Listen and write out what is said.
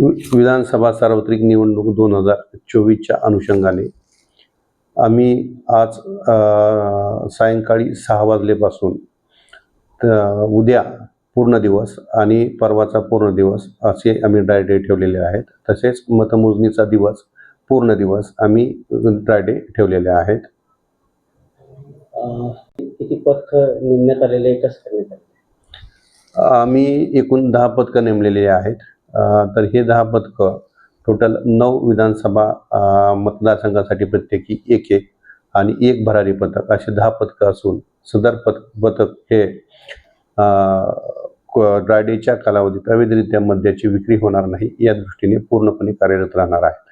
विधानसभा सार्वत्रिक निवडणूक दोन हजार चोवीसच्या अनुषंगाने. आम्ही आज सायंकाळी सहा वाजलेपासून उद्या पूर्ण दिवस आणि परवाचा पूर्ण दिवस असे आम्ही ड्राय डे ठेवलेले आहेत. तसेच मतमोजणीचा दिवस पूर्ण दिवस आम्ही ड्राय डे ठेवलेले आहेत. किती पथक नेमण्यात आलेले आहे कसं करण्यात आले आम्ही एकूण दहा पथकं नेमलेली आहेत. तर हे दहा पथकं टोटल नऊ विधानसभा मतदारसंघासाठी प्रत्येकी एक एक आणि एक भरारी पथक. असे दहा पथकं असून सदर पथ पथक हे ड्रायडेच्या कालावधीत अवैधरित्या मद्याची विक्री होणार नाही या दृष्टीने पूर्णपणे कार्यरत राहणार आहे.